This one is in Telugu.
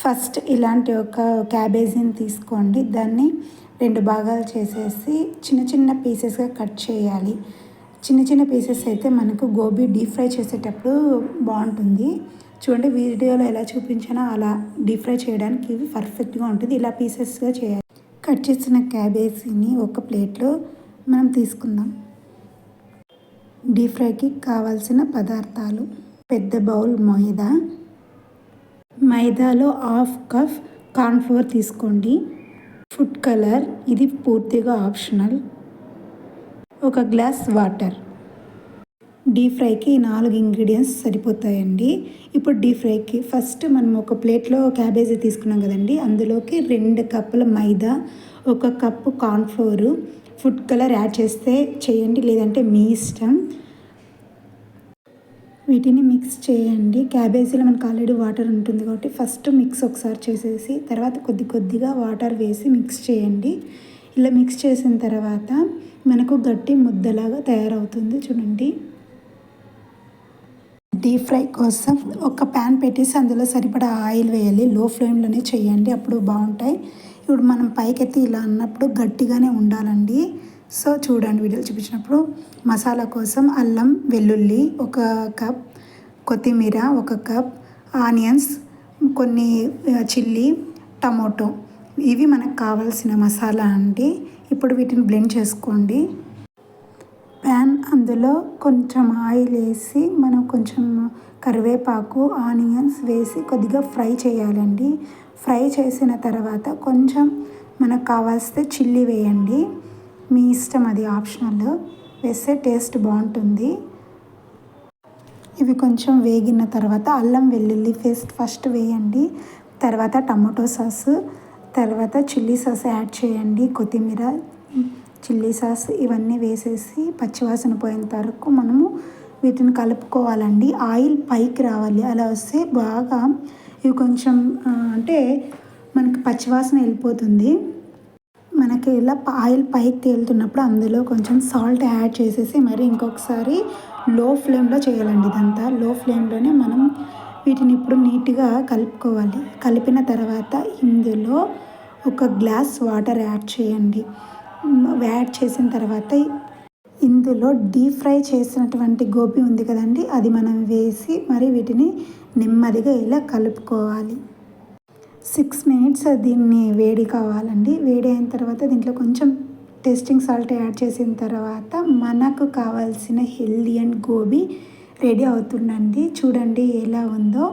ఫస్ట్ ఇలాంటి ఒక క్యాబేజీని తీసుకోండి. దాన్ని రెండు భాగాలు చేసేసి చిన్న చిన్న పీసెస్గా కట్ చేయాలి. చిన్న చిన్న పీసెస్ అయితే మనకు గోబీ డీప్ ఫ్రై చేసేటప్పుడు బాగుంటుంది. చూడండి వీడియోలో ఎలా చూపించానో అలా డీప్ ఫ్రై చేయడానికి ఇవి పర్ఫెక్ట్గా ఉంటుంది. ఇలా పీసెస్గా చేయాలి. కట్ చేసిన క్యాబేజీని ఒక ప్లేట్లో మనం తీసుకుందాం. డీప్ ఫ్రైకి కావాల్సిన పదార్థాలు. పెద్ద బౌల్ మైదా. మైదాలో హాఫ్ కప్ కార్న్ఫ్లోర్ తీసుకోండి. ఫుడ్ కలర్ ఇది పూర్తిగా ఆప్షనల్. ఒక గ్లాస్ వాటర్. డీప్ ఫ్రైకి నాలుగు ఇంగ్రీడియంట్స్ సరిపోతాయండి. ఇప్పుడు డీప్ ఫ్రైకి ఫస్ట్ మనం ఒక ప్లేట్లో క్యాబేజీ తీసుకున్నాం కదండి. అందులోకి రెండు కప్పుల మైదా ఒక cup cornflour food colour add చేస్తే చేయండి లేదంటే మీ ఇష్టం. వీటిని మిక్స్ చేయండి. క్యాబేజీలో మనకు ఆల్రెడీ వాటర్ ఉంటుంది కాబట్టి ఫస్ట్ మిక్స్ ఒకసారి చేసేసి తర్వాత కొద్ది కొద్దిగా వాటర్ వేసి మిక్స్ చేయండి. ఇలా మిక్స్ చేసిన తర్వాత మనకు గట్టి ముద్దలాగా తయారవుతుంది చూడండి. డీప్ ఫ్రై కోసం ఒక ప్యాన్ పెట్టేసి అందులో సరిపడా ఆయిల్ వేయాలి. లో ఫ్లేమ్లోనే చేయండి అప్పుడు బాగుంటాయి. ఇప్పుడు మనం పైకెత్తి ఇలా అన్నప్పుడు గట్టిగానే ఉండాలండి. సో చూడండి వీడియోలు చూపించినప్పుడు మసాలా కోసం అల్లం వెల్లుల్లి ఒక కప్ కొత్తిమీర ఒక కప్ ఆనియన్స్ కొన్ని చిల్లీ టమోటో. ఇవి మనకు కావాల్సిన మసాలా అండి. ఇప్పుడు వీటిని బ్లెండ్ చేసుకోండి. ప్యాన్ అందులో కొంచెం ఆయిల్ వేసి మనం కొంచెం కరివేపాకు ఆనియన్స్ వేసి కొద్దిగా ఫ్రై చేయాలండి. ఫ్రై చేసిన తర్వాత కొంచెం మనకు కావాల్సితే చిల్లీ వేయండి. మీ ఇష్టం అది ఆప్షనల్. వేస్తే టేస్ట్ బాగుంటుంది. ఇవి కొంచెం వేగిన తర్వాత అల్లం వెల్లుల్లి పేస్ట్ ఫస్ట్ వేయండి. తర్వాత టమాటో సాస్ తర్వాత చిల్లీ సాస్ యాడ్ చేయండి. కొత్తిమీర చిల్లీ సాస్ ఇవన్నీ వేసేసి పచ్చివాసన పోయేంత వరకు మనము వీటిని కలుపుకోవాలండి. ఆయిల్ పైకి రావాలి. అలా వస్తే బాగా ఇవి కొంచెం అంటే మనకి పచ్చివాసన వెళ్ళిపోతుంది. మనకి ఇలా ఆయిల్ పైకి తేలుతున్నప్పుడు అందులో కొంచెం సాల్ట్ యాడ్ చేసేసి మరి ఇంకొకసారి లో ఫ్లేమ్లో చేయాలండి ఇదంతా. లో ఫ్లేమ్లోనే మనం వీటిని ఇప్పుడు నీట్గా కలుపుకోవాలి. కలిపిన తర్వాత ఇందులో ఒక గ్లాస్ వాటర్ యాడ్ చేయండి. యాడ్ చేసిన తర్వాత ఇందులో డీప్ ఫ్రై చేసినటువంటి గోబీ ఉంది కదండి అది మనం వేసి మరి వీటిని నెమ్మదిగా ఇలా కలుపుకోవాలి. సిక్స్ మినిట్స్ దీన్ని వేడి కావాలండి. వేడి అయిన తర్వాత దీంట్లో కొంచెం టేస్టింగ్ సాల్ట్ యాడ్ చేసిన తర్వాత మనకు కావాల్సిన హెల్దీ అండ్ గోబీ రెడీ అవుతుందండి. చూడండి ఎలా ఉందో.